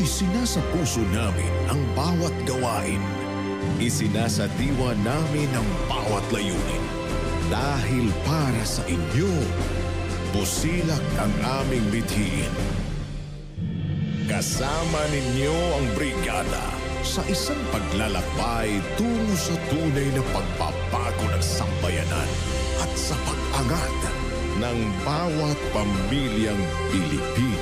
Isinasa puso namin ang bawat gawain. Isinasa diwa namin ang bawat layunin. Dahil para sa inyo, busilak ang aming bithiin. Kasama ninyo ang brigada sa isang paglalakbay tungo sa tunay na pagbabago ng sambayanan at sa pag-angat ng bawat pamilyang Pilipino.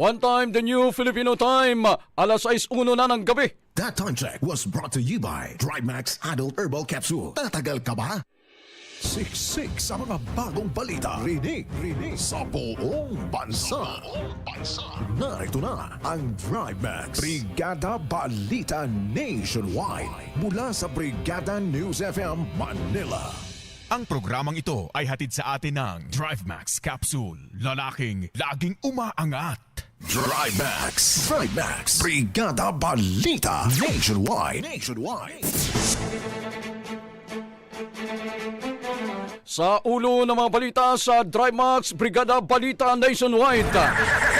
One time, the new Filipino time, alas 6.1 na ng gabi. That time check was brought to you by DriveMax Adult Herbal Capsule. Tatagal ka ba? Siksik sa mga bagong balita. Rinig, rinig sa buong bansa. Narito na ang DriveMax Brigada Balita Nationwide mula sa Brigada News FM Manila. Ang programang ito ay hatid sa atin ng DriveMax Capsule. Lalaking laging umaangat. DriveMax. DriveMax. Brigada Balita Nationwide. Nationwide. Sa ulo ng mga balita sa DriveMax Brigada Balita Nationwide.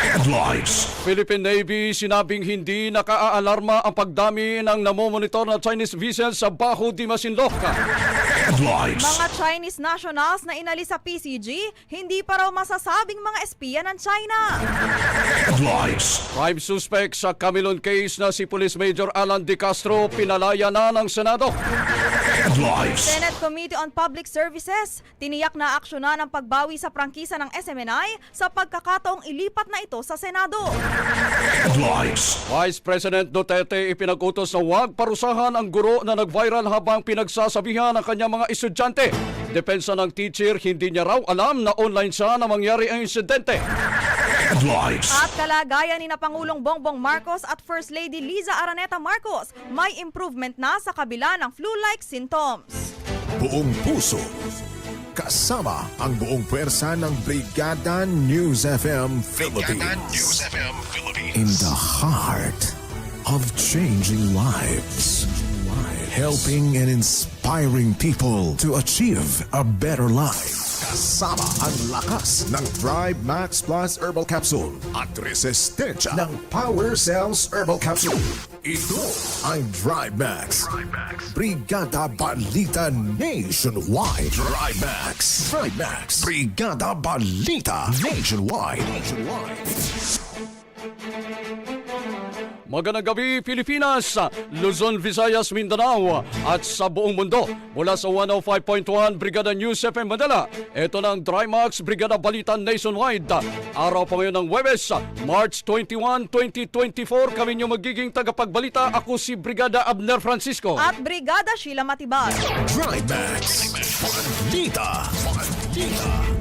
Headlines. Philippine Navy sinabing hindi nakaaalarma ang pagdami ng namomonitor na Chinese vessels sa Baho di Masinloc. Headlines. Mga Chinese nationals na inalis sa PCG, hindi pa raw masasabing mga espiya ng China. Headlines. Prime suspect sa Camilon case na si Police Major Alan De Castro pinalaya na ng Senado. Headlines. Senate Committee on Public Services, tiniyak na aksyonan ang pagbawi sa prangkisa ng SMNI sa pagkakataong ilipat na ito sa Senado. Headlines. Vice President Duterte ipinag-utos na huwag parusahan ang guro na nag-viral habang pinagsasabihan ng kanyang mga estudyante. Depensa ng teacher, hindi niya raw alam na online siya na mangyari ang insidente. Headlines. At kalagayan ni na Pangulong Bongbong Marcos at First Lady Liza Araneta Marcos, may improvement na sa kabila ng flu-like symptoms. Buong puso. Kasama ang buong pwersa ng Brigada News FM Philippines. FM Philippines. In the heart of changing lives. Helping and inspiring people to achieve a better life. Kasama ang lakas ng Thrive Max Plus Herbal Capsule at resistensya ng Power Cells Herbal Capsule. Ito ang Thrive Max. Brigada Balita Nationwide. Thrive Max. Thrive Max. Brigada Balita Nationwide. Nationwide. Magandang gabi Pilipinas, Luzon, Visayas, Mindanao at sa buong mundo. Mula sa 105.1 Brigada News FM Manila, ito na ang Drymax Brigada Balita Nationwide. Araw pa ngayon ng Webes, March 21, 2024. Kami niyo magiging tagapagbalita. Ako si Brigada Abner Francisco. At Brigada Sheila Matibag. Drive Max. Balita. Balita.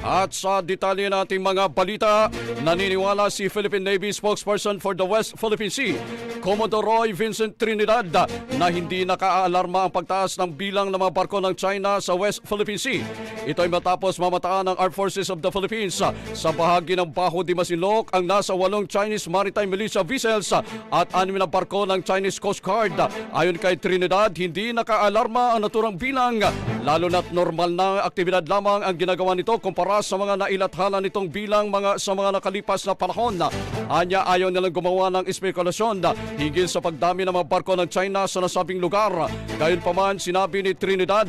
At sa detalye nating mga balita, naniniwala si Philippine Navy spokesperson for the West Philippine Sea, Commodore Roy Vincent Trinidad, na hindi nakaalarma ang pagtaas ng bilang ng mga barko ng China sa West Philippine Sea. Ito ay matapos mamataan ng Armed Forces of the Philippines sa bahagi ng Baho di Masinloc ang nasa walong Chinese Maritime Militia vessels at anim na barko ng Chinese Coast Guard. Ayon kay Trinidad, hindi nakaalarma ang naturang bilang, lalo na't normal na aktibidad lamang ang ginagawa nito kumpara para sa mga nailathala nitong bilang mga sa mga nakalipas na panahon. Anya ayaw nilang gumawa ng espekulasyon higil sa pagdami ng mga barko ng China sa nasabing lugar. Gayunpaman sinabi ni Trinidad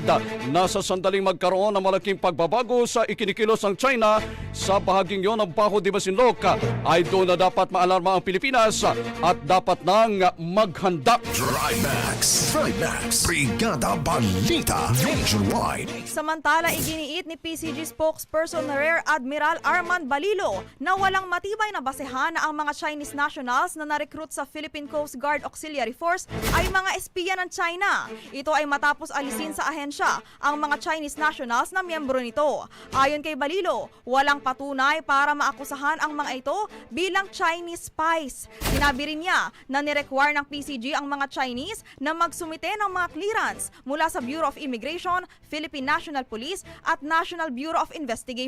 na sa sandaling magkaroon ng malaking pagbabago sa ikinikilos ng China sa bahaging yon ng Baho de Masinloc ay doon na dapat maalarma ang Pilipinas at dapat nang maghanda. Trimax. Trimax. Brigada Balita. Nationwide. Samantala, iginiit ni PCG spokesperson na Rear Admiral Armand Balilo na walang matibay na basehan na ang mga Chinese nationals na narecruit sa Philippine Coast Guard Auxiliary Force ay mga espiya ng China. Ito ay matapos alisin sa ahensya ang mga Chinese nationals na miyembro nito. Ayon kay Balilo, walang patunay para maakusahan ang mga ito bilang Chinese spies. Sinabi rin niya na nirequire ng PCG ang mga Chinese na magsumite ng mga clearance mula sa Bureau of Immigration, Philippine National Police at National Bureau of Investigation.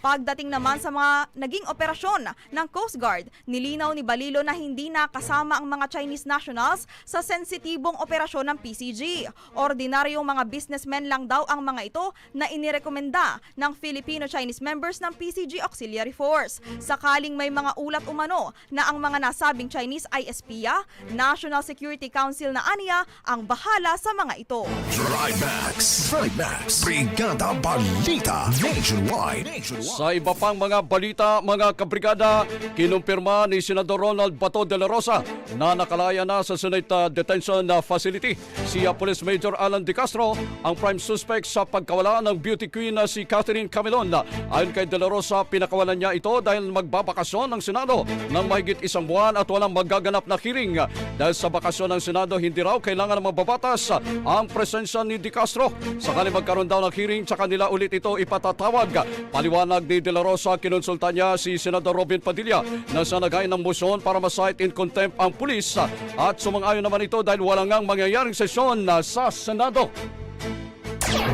Pagdating naman sa mga naging operasyon ng Coast Guard, nilinaw ni Balilo na hindi nakasama ang mga Chinese nationals sa sensitibong operasyon ng PCG. Ordinaryong mga businessmen lang daw ang mga ito na inirekomenda ng Filipino-Chinese members ng PCG Auxiliary Force. Sakaling may mga ulat umano na ang mga nasabing Chinese ay espiya, National Security Council na aniya ang bahala sa mga ito. Trimax. Trimax. Brigada Balita. Nationwide. Nationwide. Sa iba pang mga balita, mga kabrigada, kinumpirma ni Senador Ronald Bato de la Rosa na nakalaya na sa Senate uh, Detention uh, Facility si Police Major Alan De Castro, ang prime suspect sa pagkawala ng beauty queen na si Catherine Camilon. Ayon kay de la Rosa, pinakawalan niya ito dahil magbabakasyon ng Senado ng mahigit isang buwan at walang magaganap na hearing. Dahil sa bakasyon ng Senado, hindi raw kailangan ng mababatas ang presensya ni De Castro. Sakali magkaroon daw ng hearing, tsaka nila ulit ito ipatatawag. Paliwanag ni De La Rosa, kinonsulta niya si Senador Robin Padilla na sa naghain ng motion para ma-cite in contempt ang pulis at sumang-ayon naman ito dahil wala ngang mangyayaring sesyon na sa Senado.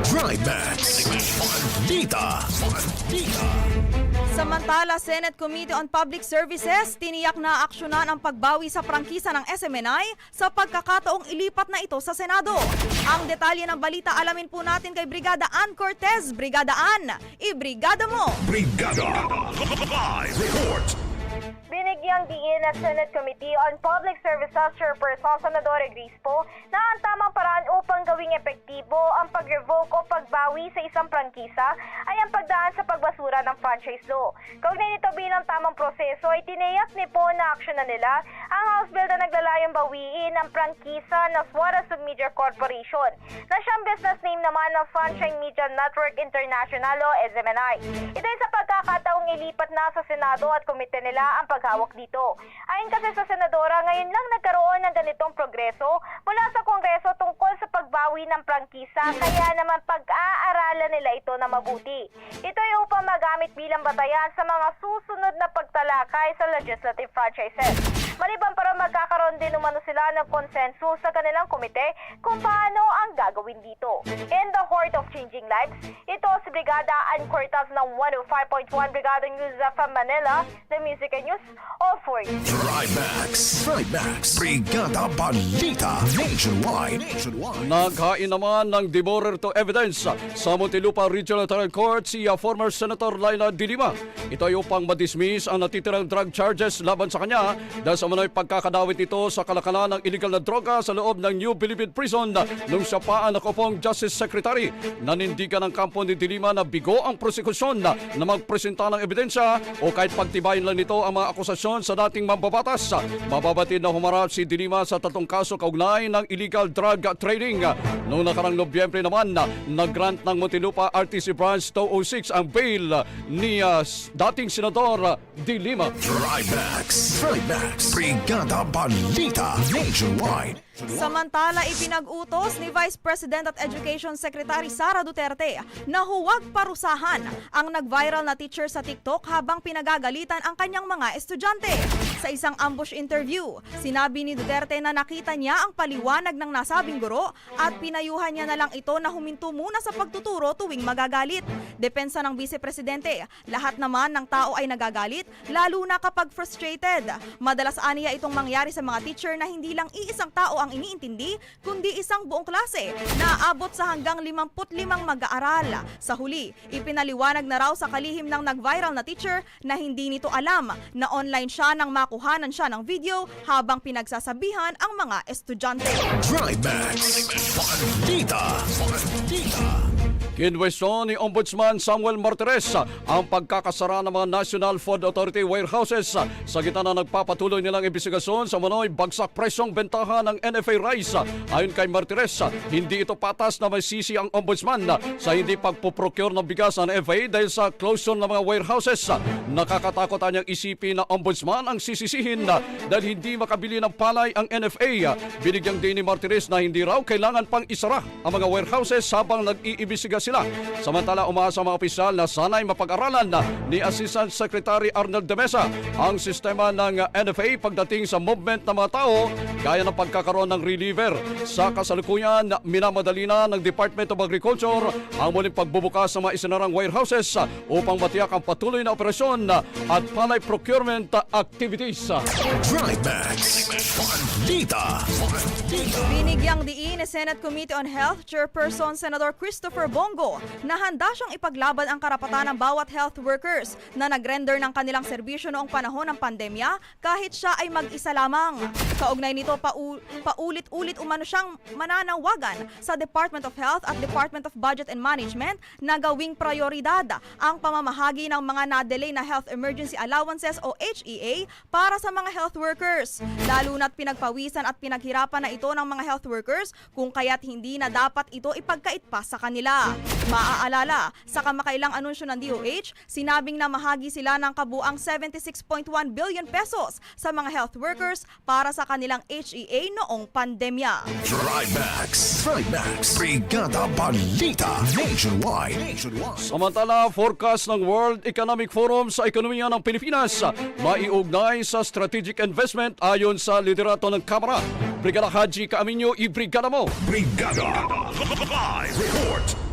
Trimax. Balita. Balita. Samantala, Senate Committee on Public Services tiniyak na aksyonan ang pagbawi sa prangkisa ng SMNI sa pagkakataong ilipat na ito sa Senado. Ang detalye ng balita alamin po natin kay Brigada Ann Cortez. Brigada Ann, ibrigada mo! Brigada. Live report. Binigyang diin ng Senate Committee on Public Services Chairperson Senador Grispo na ang tamang paraan upang gawing epektibo ang pag-revoke o pagbawi sa isang prangkisa ay ang pagdaan sa pagbasura ng franchise law. Kaugnay nito bilang tamang proseso ay tiniyak ni po na aksyon na nila ang House Bill na naglalayong bawiin ang prangkisa ng Suarez Media Corporation na siyang business name naman ng Franchise Media Network International o SMNI. Ito ay sa pagkakataong ilipat na sa Senado at komite nila ang paghawak dito. Ayon kasi sa Senadora, ngayon lang nagkaroon ng ganitong progreso mula sa Kongreso tungkol sa pagbawi ng prangkisa kaya naman pag-aaralan nila ito na mabuti. Ito ay upang magamit bilang batayan sa mga susunod na pagtalakay sa legislative franchises. Maliban para magkakaroon din umano sila ng konsensus sa kanilang komite kung paano ang gagawin dito. In the heart of changing lives, ito si Brigada Ann Cortaz ng 105.1 Brigada News from Manila, the Music and News of 4 Trimax. Trimax. Brigada Balita. Nationwide. Nationwide. Naghain naman ng demorer to evidence sa Muntinlupa Regional Trial Court si uh, former Senator Laila De Lima. Ito ay upang madismiss ang natitirang drug charges laban sa kanya dahil sa manoy pagkakadawit ito sa kalakalan ng illegal na droga sa loob ng New Bilibid Prison nung siya pa ang nakupong Justice Secretary. Nanindigan ng kampo ni De Lima na bigo ang prosekusyon na magpresenta ng ebidensya o kahit pagtibayin lang nito ang mga akusasyon sa dating mambabatas. Mababatid na humarap si De Lima sa tatlong kaso kaugnay ng illegal drug trading. Noong nakarang Nobyembre naman, nag-grant ng Muntinlupa RTC Branch 206 ang bail ni uh, dating Senador De Lima. Trimax. Brigada Balita. Nationwide. Samantala, ipinag-utos ni Vice President at Education Secretary Sara Duterte na huwag parusahan ang nag-viral na teacher sa TikTok habang pinagagalitan ang kanyang mga estudyante. Sa isang ambush interview, sinabi ni Duterte na nakita niya ang paliwanag ng nasabing guro at pinayuhan niya na lang ito na huminto muna sa pagtuturo tuwing magagalit. Depensa ng Vice Presidente, lahat naman ng tao ay nagagalit, lalo na kapag frustrated. Madalas aniya itong mangyari sa mga teacher na hindi lang iisang tao ang ang iniintindi, kundi isang buong klase na aabot sa hanggang 55 mag-aaral. Sa huli, ipinaliwanag na raw sa kalihim ng nag-viral na teacher na hindi nito alam na online siya nang makuhanan siya ng video habang pinagsasabihan ang mga estudyante. Drive Max. Balita. Balita. Kinwestiyon ni Ombudsman Samuel Martires ang pagkakasara ng mga National Food Authority warehouses sa gitna na nagpapatuloy nilang investigasyon sa manoy bagsak presyong bentahan ng NFA rice. Ayon kay Martires, hindi ito patas na may sisi ang Ombudsman sa hindi pagpuprocure ng bigas ng NFA dahil sa closure ng mga warehouses. Nakakatakot anyang isipin na Ombudsman ang sisisihin dahil hindi makabili ng palay ang NFA. Binigyang din ni Martires na hindi raw kailangan pang isara ang mga warehouses habang nag-iimbestiga sila. Samantala, umaasa ang mga opisyal na sanay mapag-aralan na ni Assistant Secretary Arnold de Mesa ang sistema ng NFA pagdating sa movement ng mga tao gaya ng pagkakaroon ng reliever. Sa kasalukuyan, minamadali na ng Department of Agriculture ang muling pagbubukas ng mga isinarang warehouses upang matiyak ang patuloy na operasyon at palay procurement activities. Drive Max. Balita. Binigyang diin ni Senate Committee on Health Chairperson Senator Christopher Bongo na handa siyang ipaglaban ang karapatan ng bawat health workers na nag-render ng kanilang serbisyo noong panahon ng pandemya kahit siya ay mag-isa lamang. Kaugnay nito, pau- paulit-ulit umano siyang mananawagan sa Department of Health at Department of Budget and Management na gawing prioridad ang pamamahagi ng mga na-delay na Health Emergency Allowances o HEA para sa mga health workers. Lalo na't pinagpawisan at pinaghirapan na ito ng mga health workers kung kaya't hindi na dapat ito ipagkait pa sa kanila. Maaalala, sa kamakailang anunsyo ng DOH, sinabing na mahagi sila ng kabuang 76.1 billion pesos sa mga health workers para sa kanilang HEA noong pandemya. Drive Max. Drive Max. Brigada Balita. Nationwide. Nationwide. Samantala, forecast ng World Economic Forum sa ekonomiya ng Pilipinas maiugnay sa strategic investment ayon sa liderato ng Kamara. Brigada Haji Kaaminyo, i-brigada mo! Brigada. Live report.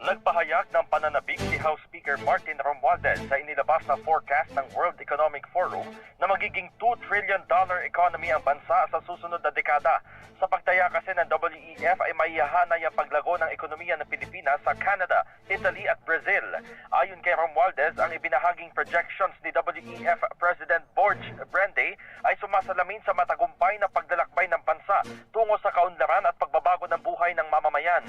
Nagpahayag ng pananabik si House Speaker Martin Romualdez sa inilabas na forecast ng World Economic Forum na magiging 2 trillion dollar economy ang bansa sa susunod na dekada. Sa pagtaya kasi ng WEF ay maihahanay ang paglago ng ekonomiya ng Pilipinas sa Canada, Italy at Brazil. Ayon kay Romualdez, ang ibinahaging projections ni WEF President Borge Brande ay sumasalamin sa matagumpay na paglalakbay ng bansa tungo sa kaunlaran at pagbabago ng buhay ng mamamayan.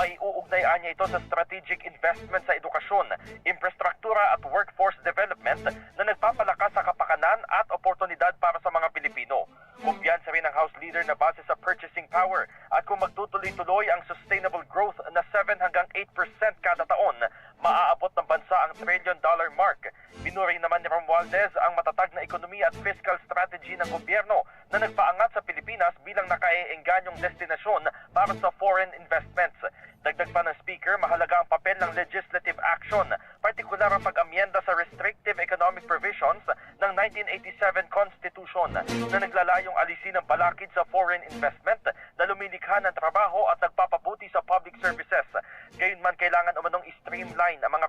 May uugnayaan niya ito sa strategic investment sa edukasyon, infrastruktura at workforce development na nagpapalakas sa kapakanan at oportunidad para sa mga Pilipino. Kumpiyansa rin ng House Leader na base sa purchasing power at kung magtutuloy-tuloy ang sustainable growth na 7 hanggang 8% kada taon, maaabot ng bansa ang trillion dollar mark. Binuri naman ni Romualdez ang matatag na ekonomiya at fiscal strategy ng gobyerno na nagpaangat sa Pilipinas bilang nakaeenganyong destinasyon para sa foreign investments. Dagdag pa ng speaker, mahalaga ang papel ng legislative action, partikular ang pag-amyenda sa restrictive economic provisions ng 1987 Constitution na naglalayong alisin ang balakid sa foreign investment na lumilikha ng trabaho at nagpapabuti sa public services. Gayunman kailangan umanong i-streamline ang mga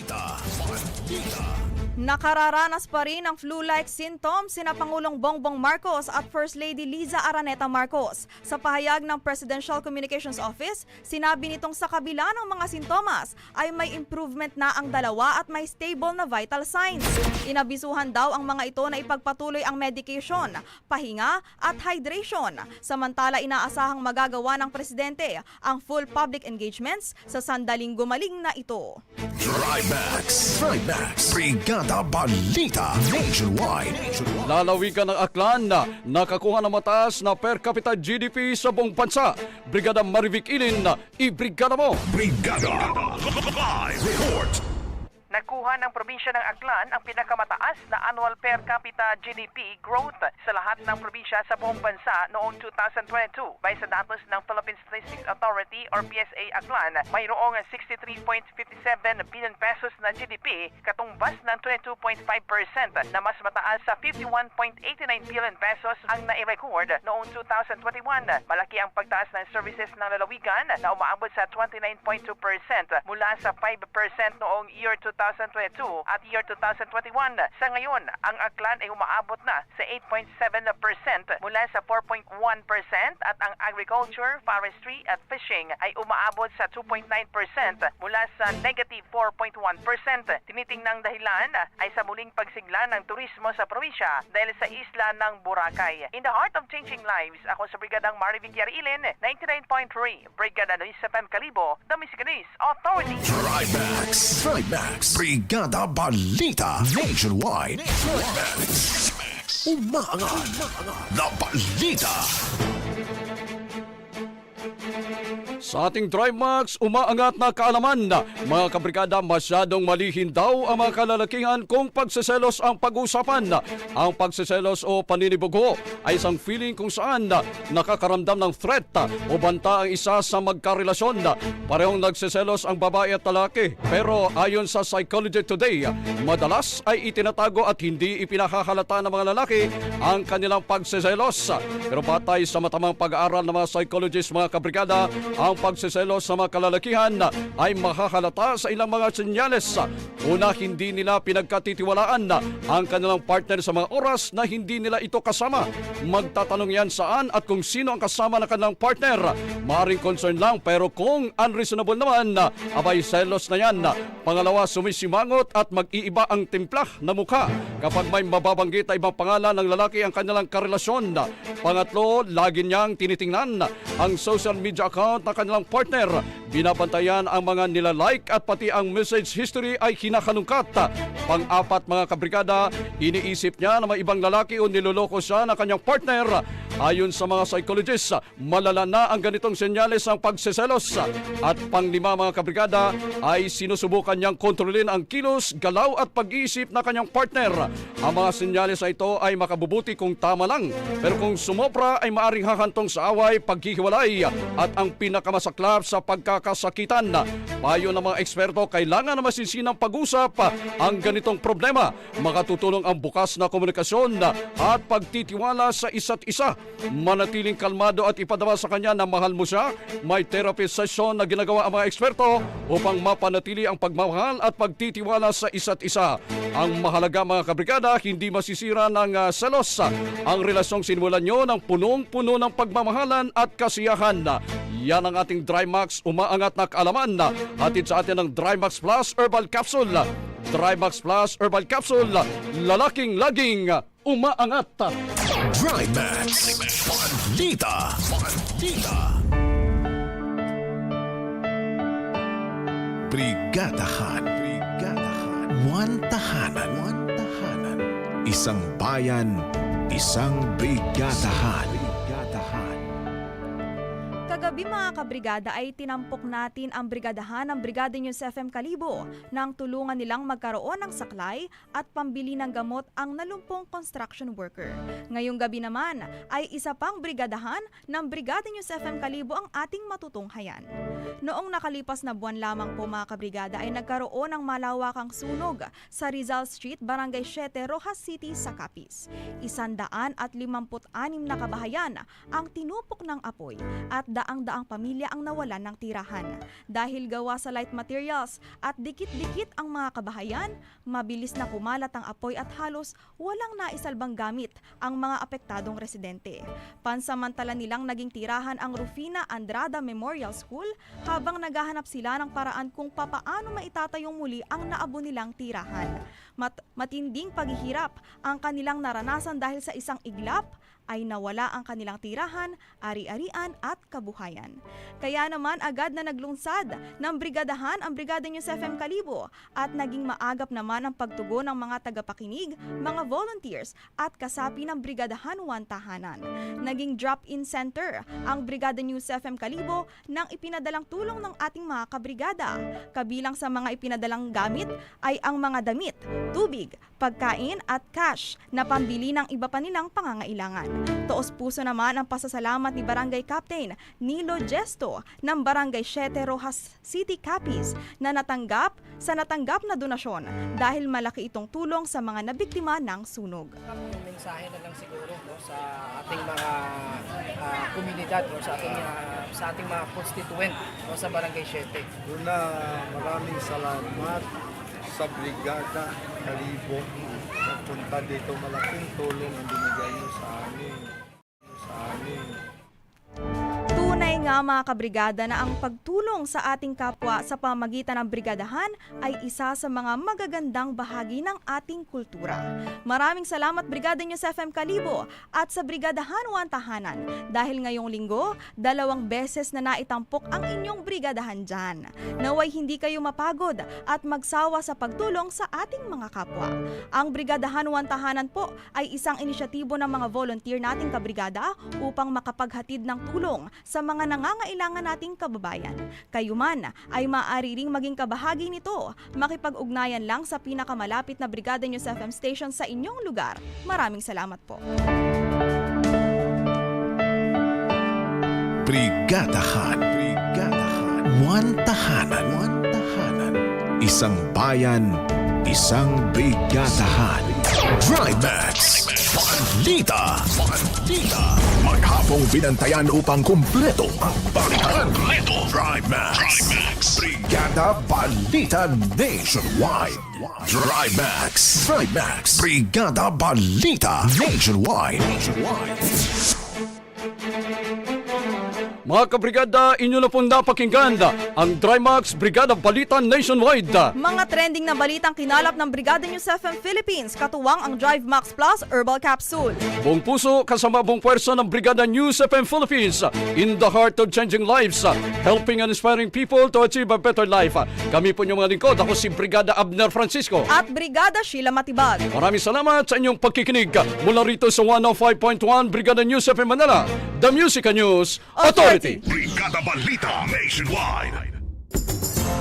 Balita. Balita. Nakararanas pa rin ng flu-like symptoms sina Pangulong Bongbong Marcos at First Lady Liza Araneta Marcos. Sa pahayag ng Presidential Communications Office, sinabi nitong sa kabila ng mga sintomas ay may improvement na ang dalawa at may stable na vital signs. Inabisuhan daw ang mga ito na ipagpatuloy ang medication, pahinga at hydration. Samantala inaasahang magagawa ng presidente ang full public engagements sa sandaling gumaling na ito. Drive Max. Drive Brigada Balita. Nationwide. Lalawigan ng Aklan na nakakuha ng mataas na per capita GDP sa buong bansa. Brigada Marivic Ilin, i-brigada mo! Brigada. Live report. Nakuha ng probinsya ng Aklan ang pinakamataas na annual per capita GDP growth sa lahat ng probinsya sa buong bansa noong 2022. Bay sa datos ng Philippine Statistics Authority or PSA Aklan, mayroong 63.57 billion pesos na GDP, katumbas ng 22.5% na mas mataas sa 51.89 billion pesos ang nai-record noong 2021. Malaki ang pagtaas ng services ng lalawigan na umaabot sa 29.2% mula sa 5% noong year 2022 at year 2021. Sa ngayon, ang Aklan ay umaabot na sa 8.7% mula sa 4.1% at ang agriculture, forestry at fishing ay umaabot sa 2.9% mula sa negative 4.1%. Tinitingnang dahilan ay sa muling pagsigla ng turismo sa probinsya dahil sa isla ng Boracay. In the heart of changing lives, ako sa Brigadang Marvin Ilin, 99.3, Brigada Luis FM Calibo, The Missiganis Authority. Trimax. Trimax. Brigada Balita. Nationwide. Umaangat. Na balita. Sa ating Drive Max, umaangat na kaalaman na mga kabrigada masyadong malihin daw ang mga kalalakihan kung pagseselos ang pag-usapan. Ang pagseselos o paninibugo ay isang feeling kung saan nakakaramdam ng threat o banta ang isa sa magkarelasyon. Parehong nagseselos ang babae at lalaki. Pero ayon sa Psychology Today, madalas ay itinatago at hindi ipinahahalata ng mga lalaki ang kanilang pagseselos. Pero batay sa matamang pag-aaral ng mga psychologists mga kabrigada, ang pagseselos sa mga kalalakihan ay mahahalata sa ilang mga senyales. Una, hindi nila pinagkatitiwalaan ang kanilang partner sa mga oras na hindi nila ito kasama. Magtatanong yan saan at kung sino ang kasama ng kanilang partner. Maaring concern lang pero kung unreasonable naman, abay selos na yan. Pangalawa, sumisimangot at mag-iiba ang timpla na mukha kapag may mababanggit na ibang pangalan ng lalaki ang kanilang karelasyon. Pangatlo, lagi niyang tinitingnan ang social media account ng kanilang partner. Binabantayan ang mga nilalike at pati ang message history ay kinakalungkat. Pang-apat mga kabrigada, iniisip niya na may ibang lalaki o niloloko siya ng kanyang partner. Ayon sa mga psychologists, malala na ang ganitong senyales ng pagseselos. At panglima mga kabrigada ay sinusubukan niyang kontrolin ang kilos, galaw at pag-iisip na kanyang partner. Ang mga senyales na ito ay makabubuti kung tama lang. Pero kung sumobra ay maaring hahantong sa away, paghihiwalay at ang pinakamasaklap sa pagkakasakitan. Payo ng mga eksperto, kailangan na masinsinang pag-usap ang ganitong problema. Makatutulong ang bukas na komunikasyon at pagtitiwala sa isa't isa. Manatiling kalmado at ipadama sa kanya na mahal mo siya. May therapy session na ginagawa ang mga eksperto upang mapanatili ang pagmamahal at pagtitiwala sa isa't isa. Ang mahalaga mga kabrigada, hindi masisira ng uh, selos ang relasyong sinimulan nyo ng punong-puno ng pagmamahalan at kasiyahan. Yan ang ating Drymax umaangat na kaalaman. Hatid sa atin ng Drymax Plus Herbal Capsule. Drymax Plus Herbal Capsule, lalaking laging umaangat. Trimax. Balita. Balita. Brigadahan. Brigadahan. One tahanan. One tahanan. Isang bayan. Isang. Brigadahan. Mga kabrigada ay tinampok natin ang brigadahan ng Brigada News FM Kalibo nang tulungan nilang magkaroon ng saklay at pambili ng gamot ang nalumpong construction worker. Ngayong gabi naman ay isa pang brigadahan ng Brigada News FM Kalibo ang ating matutunghayan. Noong nakalipas na buwan lamang po mga kabrigada ay nagkaroon ng malawakang sunog sa Rizal Street, Barangay 7, Rojas City, sa Capiz. Isandaan at limamput anim na kabahayan ang tinupok ng apoy at daang-daang pamilya ang nawalan ng tirahan. Dahil gawa sa light materials at dikit-dikit ang mga kabahayan, mabilis na kumalat ang apoy at halos walang naisalbang gamit ang mga apektadong residente. Pansamantala nilang naging tirahan ang Rufina Andrada Memorial School habang naghahanap sila ng paraan kung papaano maitatayong muli ang naabo nilang tirahan. Mat- matinding paghihirap ang kanilang naranasan dahil sa isang iglap ay nawala ang kanilang tirahan, ari-arian at kabuhayan. Kaya naman agad na naglungsad ng brigadahan ang Brigada News FM Kalibo at naging maagap naman ang pagtugon ng mga tagapakinig, mga volunteers at kasapi ng Brigadahan One Tahanan. Naging drop-in center ang Brigada News FM Kalibo nang ipinadalang tulong ng ating mga kabrigada. Kabilang sa mga ipinadalang gamit ay ang mga damit, tubig, pagkain at cash na pambili ng iba pa nilang pangangailangan. Toos puso naman ang pasasalamat ni Barangay Captain Nilo Gesto ng Barangay 7 Rojas City Capiz na natanggap sa natanggap na donasyon dahil malaki itong tulong sa mga nabiktima ng sunog. Ang mensahe na lang siguro no, sa ating mga ah, komunidad o sa ating ah, sa ating mga constituent o sa Barangay 7. Una, maraming salamat sa Brigada Kalibo na punta dito. Malaking tulong ang binigay niyo sa amin. Nga mga kabrigada na ang pagtulong sa ating kapwa sa pamagitan ng brigadahan ay isa sa mga magagandang bahagi ng ating kultura. Maraming salamat Brigada News FM Kalibo at sa Brigadahan One Tahanan dahil ngayong linggo, dalawang beses na naitampok ang inyong brigadahan dyan. Naway hindi kayo mapagod at magsawa sa pagtulong sa ating mga kapwa. Ang Brigadahan One Tahanan po ay isang inisyatibo ng mga volunteer nating kabrigada upang makapaghatid ng tulong sa mga nangangailangan nating kababayan. Kayo man ay maaari ring maging kabahagi nito. Makipag-ugnayan lang sa pinakamalapit na Brigada News FM station sa inyong lugar. Maraming salamat po. Brigadahan. Brigadahan. One tahanan. One tahanan. Isang bayan, isang brigadahan. Drybacks. Balita. Balita. Maghapong binantayan upang kumpleto ang balitan. Kumpleto. Drybacks. Brigada Balita Nationwide. Drybacks. Drybacks. Brigada Balita Nationwide. Nationwide. Mga kabrigada, inyo na pong napakinggan ang Drymax Brigada Balita Nationwide. Mga trending na balitang kinalap ng Brigada News FM Philippines, katuwang ang Drive Max Plus Herbal Capsule. Buong puso kasama buong pwersa ng Brigada News FM Philippines in the heart of changing lives, helping and inspiring people to achieve a better life. Kami po yung mga lingkod. Ako si Brigada Abner Francisco. At Brigada Sheila Matibag. Maraming salamat sa inyong pagkikinig mula rito sa 105.1 Brigada News FM Manila, The Music News Authority. Brigada Balita Nationwide.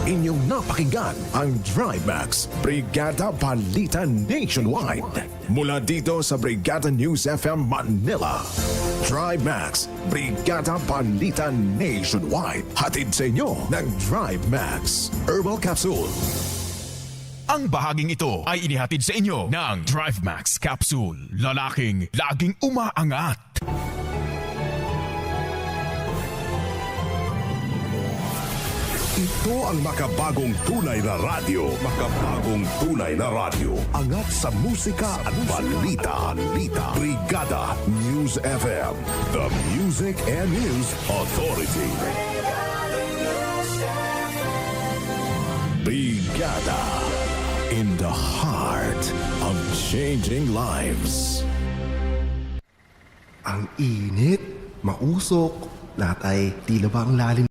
Inyong napakinggan ang Drybacks Brigada Balita Nationwide. Mula dito sa Brigada News FM Manila. Drybacks Brigada Balita Nationwide. Hatid sa inyo ng Drybacks Herbal Capsule. Ang bahaging ito ay inihatid sa inyo ng Drive Max Capsule. Lalaking laging umaangat. Ito ang makabagong tunay na radyo. Makabagong tunay na radyo. Angat sa musika at balita. balita. Brigada News FM. The Music and News Authority. Brigada in the heart of changing lives. Ang init, mausok, lahat ay tila ba ang lalim